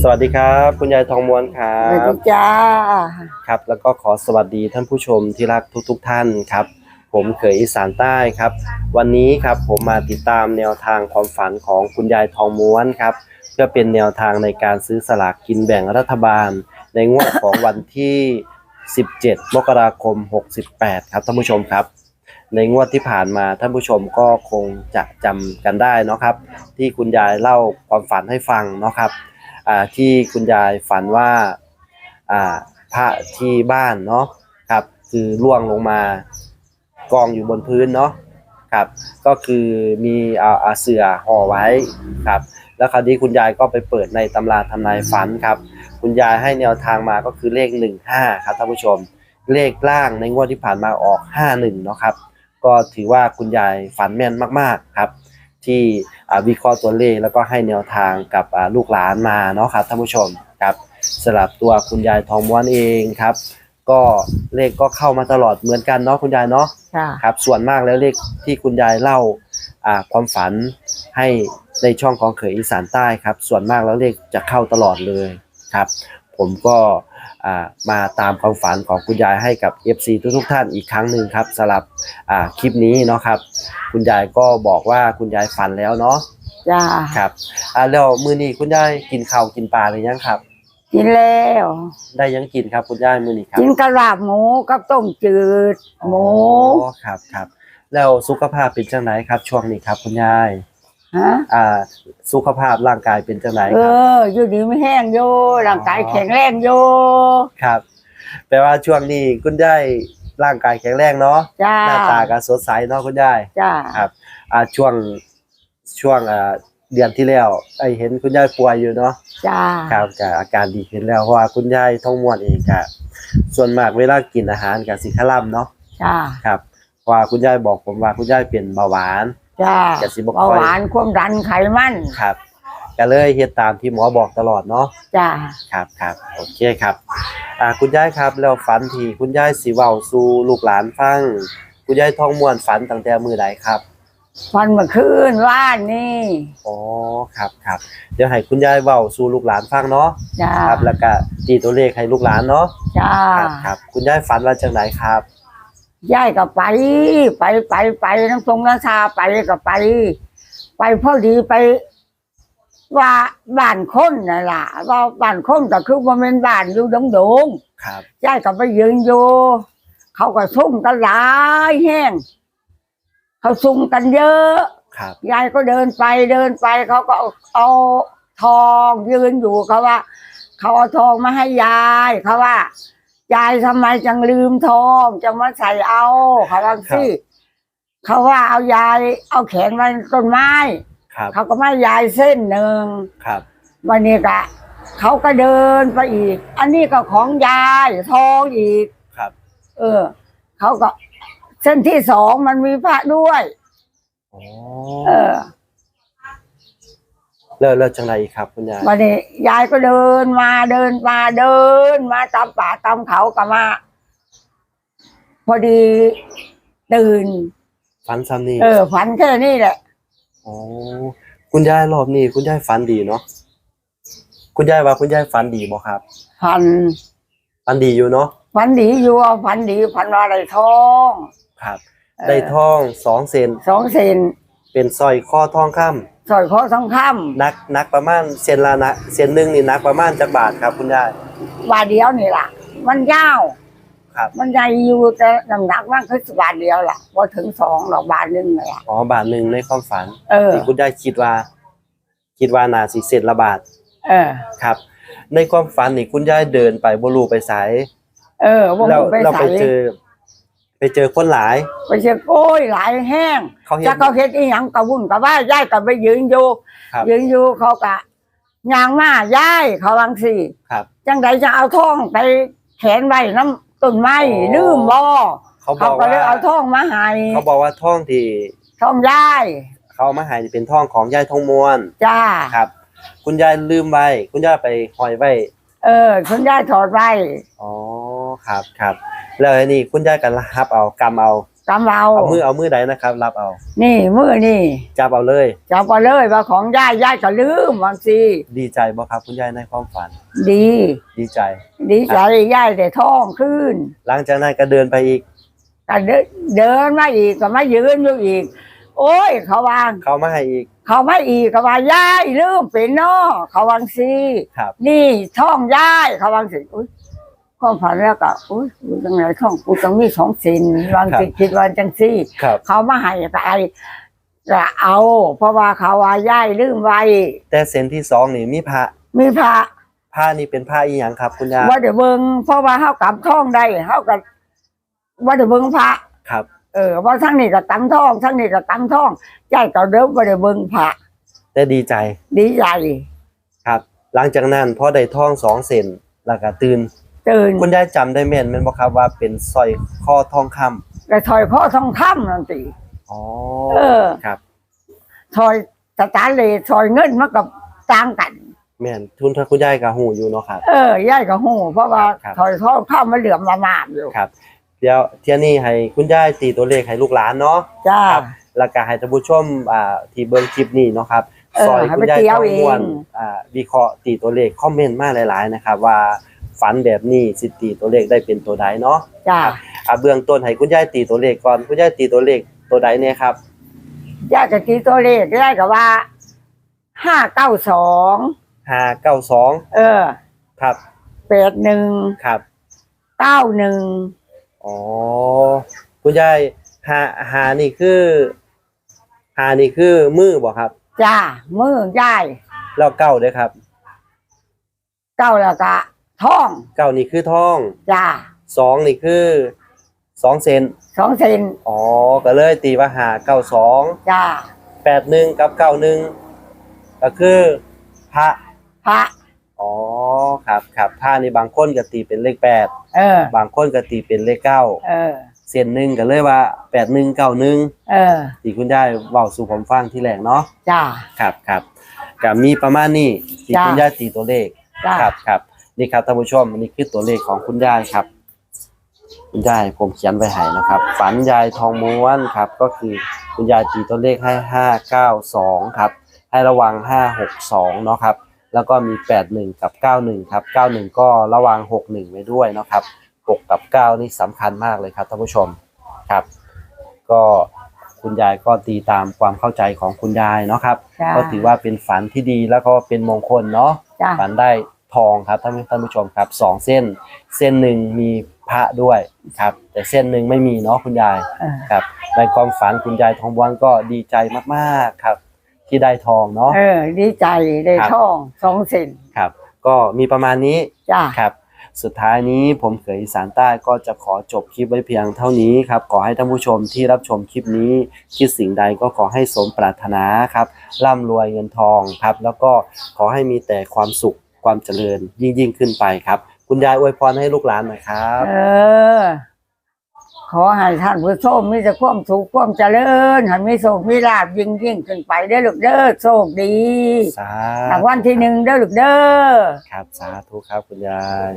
สวัสดีครับ คุณยายทองม้วนครัสวัสบ ดีจ้า ครับแล้วก็ขอสวัสดีท่านผู้ชมที่รักทุกๆทท่านครับ ผมเขยอีสานใต้ครับ วันนี้ครับผมมาติดตามแนวทางความฝันของคุณยายทองม้วนครับเพื่อเป็นแนวทางในการซื้อสลากกินแบ่งรัฐบาล ในงวดของวันที่ 17 มกราคม 68 ครับท่านผู้ชมครับ ในงวดที่ผ่านมาท่านผู้ชมก็คงจะจำกันได้เนาะครับ ที่คุณยายเล่าความฝันให้ฟังเนาะครับที่คุณยายฝันว่าพระที่บ้านเนาะครับ คือล่วงลงมากองอยู่บนพื้นเนาะครับ ก็คือมีออาเสือห่อไว้ครับ แล้วคราวนี้คุณยายก็ไปเปิดในตำราทำนายฝันครับ คุณยายให้แนวทางมาก็คือเลขหนึ่งห้าครับท่านผู้ชม เลขล่างในงวดที่ผ่านมาออกห้าหนึ่งเนาะครับ ก็ถือว่าคุณยายฝันแม่นมากๆครับ ที่อ่าวิเคราะห์ตัวเลขแล้วก็ให้แนวทางกับอ่าลูกหลานมาเนาะครับท่านผู้ชมครับสลับตัวคุณยายทองม้วนเองครับ ก็เลขก็เข้ามาตลอดเหมือนกันเนาะคุณยายเนาะจ้าครับ ส่วนมากแล้วเลขที่คุณยายเล่าอ่าความฝันให้ในช่องของเขยอีสานใต้ครับ ส่วนมากแล้วเลขจะเข้าตลอดเลยครับ ผมก็อ่า มาตามความฝันของคุณยายให้กับ FC ทุกๆท่านอีกครั้งหนึ่งครับสำหรับอ่าคลิปนี้เนาะครับ คุณยายก็บอกว่าคุณยายฝันแล้วเนาะจ้าครับอ่าแล้วมื้อนี้คุณยายกินข้าวกินปลาหรือยังครับ กินแล้วได้ยังกินครับคุณยายมื้อนี้ครับกินกระลาบหมูกับต้มจืดหมูอ๋อครับครับแล้วสุขภาพเป็นจังไหนครับ ช่วงนี้ครับ คุณยาย ฮะอ่า สุขภาพร่างกายเป็นจังไหนเอครับ อ อยู่ดีไม่แห้งโยร่างกายแข็งแรงโยครับแปลว่าช่วงนี้คุณยายร่างกายแข็งแรงเนาะจ้าหน้าตาก็สดใสเนาะคุณยายจ้าครับอ่าช่วงช่วงอ่าเดือนที่แล้วไอเห็นคุณยายป่วยอยู่เนาะจ้าครับก็อาการดีขึ้นแล้วเพราะว่าคุณยายท้องม่วนเองก็ส่วนมากเวลากินอาหารก็สิคล่ำเนาะจ้าครับเพราะว่าคุณยายบอกผมว่าคุณยายเป็นเบาหวาน จ้าจะสิบ่ค่อยเบาหวานความดันไขมันครับก็เลยเฮ็ดตามที่หมอบอกตลอดเนาะ จ้าครับครับโอเคครับอ่าคุณยายครับแล้วฝันที่คุณยายสิเว้าสู่ลูกหลานฟัง คุณยายทองม่วนฝันตั้งแต่มื้อใดครับวันเมื่อคืนว่านนี่อ๋อครับครับเดี๋ยวให้คุณยายเว้าสู่ลูกหลานฟังเนาะจ้าครับแล้วก็ตีตัวเลขให้ลูกหลานเนาะจ้าครับครับคุณยายฝันว่าจังไหนครับ ย่ายก็ไป ไปไปไปน้ำทรงน้ำชาไปก็ไป ไปพอดีไป ว่าบ้านคนน่ะล่ะว่าบ้านคนก็คือว่าเป็นบ้านอยู่ดงดงครับๆย่ายก็ไปยืนอยู่เขาก็ซุ่มกันหลายแห้งเขาซุ่มกันเยอะครับยายก็เดินไปเดินไปเขาก็เอาเอาทองยืนอยู่เขาว่า เขาเอาทองมาให้ยายเขาว่า ยายทำไมจังลืมทองจะมาใส่เอาเขาว่าสิเขาว่าเอายายเอาแขนไว้ต้นไม้ ครับ เขาก็ไม่ยายเส้นหนึ่งครับ วันนี้ก็เขาก็เดินไปอีก อันนี้ก็ของยายทองอีก ครับ เออ เขาก็ เส้นที่สองมันมีพระด้วย อ๋อ เออ แล้วแล้วจังไหนอีกครับคุณยายวันนี้ยายก็เดินมาเดินมาเดิน มาตามป่าตามเขาก็มา พอดีตื่น ฝันซ้ำนี่เออฝันแค่นี้แหละอ๋อคุณยายรอบนี้คุณยายฝันดีเนาะคุณยายว่าคุณยายฝันดีบ่ครับฝันฝันดีอยู่เนาะฝันดีอยู่ว่าฝันดีฝันว่าอะไรทองครับเออได้ทองสองเซนสองเซนเป็นสร้อยข้อทองคำ สอยคอทองคนักนักประมาณเซนละนะเซนหนึงนี่นักประมาณจักบาทครับคุณยายำบาทเดียวนี่ล่ะ มันยาวครับมันใหญ่อยู่แต่น้ำหนักมันคือบาทเดียวล่ะพอถึงสองหรอกบาทหนึงเลยล่ะอ๋อบาทหนึ่งในความฝันเออที่คุณยายคิดว่า คิดว่าน่าสิเซนละบาท เออครับ ในความฝันนี่คุณยายเดินไปบ่รู้ไปไสเออว่าแล้วไปเราใส่ไปเจอ ไปเจอคนหลาย ไปเจอโอ้ยหลายแห้งเขาเห็น จะเขาเฮ็ดอีหยังกะวุ่นกะว่ายายก็ไปยืนอยู่ครับ ยืนอยู่เขากะยางมายายเขาวังสิครับ จังใดจะเอาท่องไปแขวนไว้น้ำต้นไม้อ๋อ ลืมบ่เขาบเขาอกก็ว่าเลยเอาท่องมาให้เขาบอกว่าท่องที่ท่องยายเขาเอามาใหายเป็นท่องของยายทองมวนจ้า ครับ คุณยายลืมไว้คุณยายไปห้อยไว้เออคุณยายถอดไว้อ๋อครับครับ แล้วอันนี้คุณยายก็รับเอากำเอากำเราเอามือเอามือใดนะครับ รับเอา นี่มือนี่จับเอาเลยจะไปเลยว่าของย่ายย่ายก็ลืมบางทีดีใจบ่ครับคุณยายในความฝัน ดี ดีใจ ดีใจย่ายแต่ท้องขึ้น หลังจากนั้นก็เดินไปอีกก็เดินเดินมาอีกก็มายืนอยู่อีก โอ้ย เขาวาง เขามาให้อีก เขาไม่อีกเขาว่าย่ายลืมเป็นนอเขาวางซีครับนี่ท้องย่ายเขาวางสิอุ้ย ความฝันแล้วก็อุ้ยกูจังไหนท้องกูต้องมีสองสินวางสิคิดว่าจังซี่ ครับ เขามาให้ไปก็เอา เพราะว่าเขาว่าย่ายลืมไว้ แต่เซนที่สองนี่มีพระมีพระผ้านี่เป็นผ้าอีหยังครับ คุณยายว่าเดี๋ยวเบิงเพราะว่าเฮากำท่องได้เฮากับว่าเดี๋ยวเบิงพระ ครับ เออว่าทั้งนี้ก็ตำท่องทั้งนี้ก็ตำท่องใจก็เดิมว่าเดี๋ยวเบิงพระแต่ดีใจ ดีใจ ครับ หลังจากนั้นพอได้ท่องสองเซนแล้วก็ตื่น ตื่นคุณยายจำได้แม่นแม่นบ่ครับว่าเป็นสร้อยข้อทองคำกระถอยข้อทองคำนั่นสิอ๋อเออครับ ถอยสตาร์เลยถอยเงินมันกับต่างกัน แม่นทุนทางคุณยายก็หูอยู่เนาะครับ เออย่ายก็หูเพราะว่าครับ ถอยทองคำมันเหลือมละมามอยู่ครับ เดี๋ยวเที่ยนี้ให้คุณยายตีตัวเลขให้ลูกหลานเนาะ จ้า ครับ แล้วก็ให้ท่านผู้ชมอ่าที่เบิ่งคลิปนี้เนาะครับเออซอยให้คุณไปยายเที่ยวทองม้วนเองอ่าวิเคราะห์ตีตัวเลขคอมเมนต์มาหลาย ๆ นะครับ ว่า ฝันแบบนี้สิตีตัวเลขได้เป็นตัวใดเนาะจ้าอ่าเบื้องต้นให้คุณยายตีตัวเลขก่อนคุณยายตีตัวเลขตัวใดเนี่ยครับย่ายก็ตีตัวเลขย่ายก็ว่าห้าเก้าสอง592เออครับแปดหนึ่งครับเก้าหนึ่งอ๋อคุณยายหาหานี่คือหานี่คือมือบ่ครับ จ้ามือย่ายแล้วเก้าเด้อครับ เก้าแล้วก็ ท่องเก้านี่คือทองจ้าสองนี่คือสองเซนสองเซนอ๋อก็เลยตีว่าหาเก้าสองจ้าแปดหนึ่งกับเก้าหนึ่งก็คือพระพระอ๋อครับครับพระนี่บางคนก็ตีเป็นเลขแปดเออ บางคนก็ตีเป็นเลขเก้าเออ เส้นหนึ่งก็เลยว่าแปดหนึ่งเก้าหนึ่งเออที่คุณยายเว้าสู่ผมฟังที่แรกเนาะจ้าครับครับก็มีประมาณนี้ที่จ้ะคุณยายตีตัวเลข จ้า ครับครับ นี่ครับท่านผู้ชมอันนี้คือตัวเลขของคุณยายครับ คุณยายผมเขียนไว้ให้นะครับ ฝันยายทองม้วนครับ ก็คือคุณยายตีตัวเลขให้ห้าเก้าสองครับ ให้ระวังห้าหกสองเนาะครับ แล้วก็มีแปดหนึ่งกับเก้าหนึ่งครับเก้าหนึ่งก็ระวังหกหนึ่งไว้ด้วยเนาะครับหกกับเก้านี่สำคัญมากเลยครับท่านผู้ชมครับ ก็คุณยายก็ตีตามความเข้าใจของคุณยายเนาะครับจ้าก็ถือว่าเป็นฝันที่ดีแล้วก็เป็นมงคลเนาะจ้าฝันได้ ทองครับท่านท่านผู้ชมครับสองเส้น เส้นหนึ่งมีพระด้วยครับ แต่เส้นหนึ่งไม่มีเนาะคุณยายเออครับ ในความฝันคุณยายทองบ้วนก็ดีใจมากๆครับ ที่ได้ทองเนาะเออ ดีใจได้ครับท่องสองเซนครับ ก็มีประมาณนี้จ้าครับสุดท้ายนี้ผมเขยอีสานใต้ก็จะขอจบคลิปไว้เพียงเท่านี้ครับ ขอให้ท่านผู้ชมที่รับชมคลิปนี้ คิดสิ่งใดก็ขอให้สมปรารถนาครับร่ำรวยเงินทองครับ แล้วก็ขอให้มีแต่ความสุข ความเจริญยิ่งยิ่งขึ้นไปครับ คุณยายอวยพรให้ลูกหลานหน่อยครับ เออ ขอให้ท่านผู้ชมมีแต่ความสุขความเจริญให้มีโชคมีลาบยิ่งยิ่งขึ้นไปได้อลูกเด้อโชคดีสารางวัลที่หนึ่งเด้อลูกเด้อ ครับสาธุครับคุณยาย